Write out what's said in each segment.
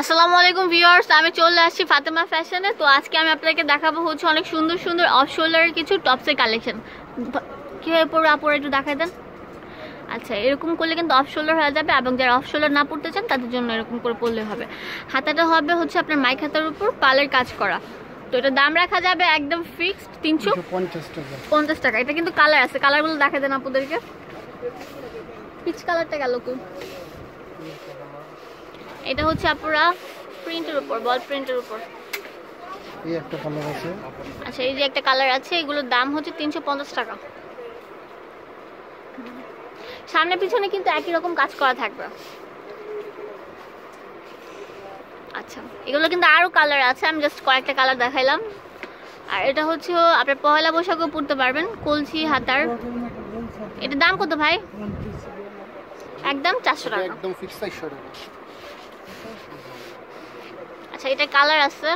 আসসালামু আলাইকুম ভিউয়ার্স আমি চলে আসছি ফাতেমা ফ্যাশনে তো আজকে আমি আপনাকে দেখাবো হচ্ছে অনেক সুন্দর সুন্দর অফ শোল্ডারের কিছু টপসের কালেকশন কীভাবে পরে আপুরা একটু দেখাই দেন। আচ্ছা এরকম করলে কিন্তু অফ শোল্ডার হয়ে যাবে এবং যারা অফ শোল্ডার না পড়তে চান তাদের জন্য এরকম করে পরলে হবে। হাতাটা হবে হচ্ছে আপনার মাইক হাতার উপর পালের কাজ করা। তো এটা দাম রাখা যাবে একদম ফিক্সড তিনশো পঞ্চাশ টাকা। এটা কিন্তু কালার আছে। কালারগুলো দেখা দেন আপনাদেরকে। পিচ কালারটা গেল কই? এটা হচ্ছে আপনারা প্রিন্টের উপর বল প্রিন্টের উপর। এই একটা কালার আছে। আচ্ছা এই যে একটা কালার আছে এগুলোর দাম হচ্ছে তিনশো পঞ্চাশ টাকা। সামনে পিছনে কিন্তু একই রকম কাজ করা থাকবে। আচ্ছা এগুলো কিন্তু আরও কালার আছে আমি জাস্ট কয়েকটা কালার দেখাইলাম। আর এটা হচ্ছে আপনার পয়লা বৈশাখও পড়তে পারবেন কলসি হাতার। এটার দাম কত ভাই? একদম চারশো টাকা। একদম ফিক্স চারশো টাকা। আচ্ছা এটা কালার আছে।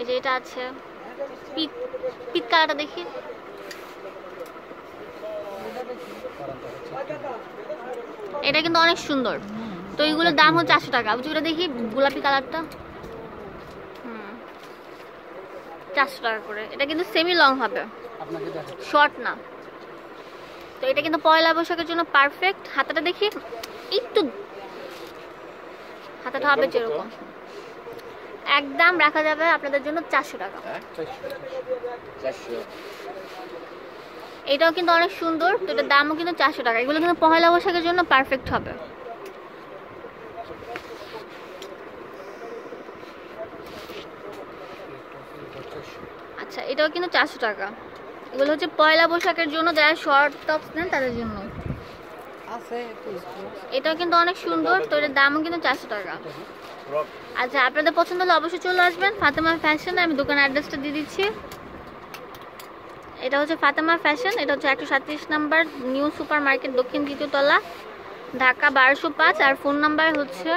এই যে এটা আছে। পিত পিত কালারটা দেখি। এটা কিন্তু অনেক সুন্দর। তো এইগুলোর দাম হচ্ছে চারশো টাকা। বুঝি ওটা দেখি গোলাপি কালারটা হুম। চারশো টাকা করে। এটা কিন্তু সেমি লং হবে শর্ট না। তো এটা কিন্তু পয়লা বৈশাখের জন্য পারফেক্ট হাতাটা দেখি। একটু হাতাটা হবে যেরকম। একদম রাখা যাবে আপনাদের জন্য চারশো টাকা। এটাও কিন্তু অনেক সুন্দর তো এটার দামও কিন্তু চারশো টাকা। এগুলো কিন্তু পয়লা বৈশাখের জন্য পারফেক্ট হবে। আচ্ছা এটাও কিন্তু চারশো টাকা। এগুলো হচ্ছে পয়লা বৈশাখের জন্য যারা শর্ট টপস নেন তাদের জন্য। এটাও কিন্তু অনেক সুন্দর তো এটার দামও কিন্তু চারশো টাকা। আচ্ছা আপনাদের পছন্দ হলে অবশ্যই চলে আসবেন। ফাতেমা ফ্যাশন আমি দোকান অ্যাড্রেসটা দিয়ে দিচ্ছি। এটা হচ্ছে ফাতেমা ফ্যাশন এটা হচ্ছে একশো সাতত্রিশ নাম্বার, নিউ সুপার মার্কেট দক্ষিণ দ্বিতীয় তলা, ঢাকা বারোশো পাঁচ, আর ফোন নাম্বার হচ্ছে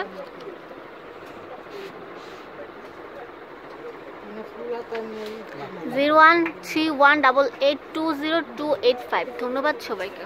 zero one three one double eight two zero two eight five. ধন্যবাদ সবাইকে।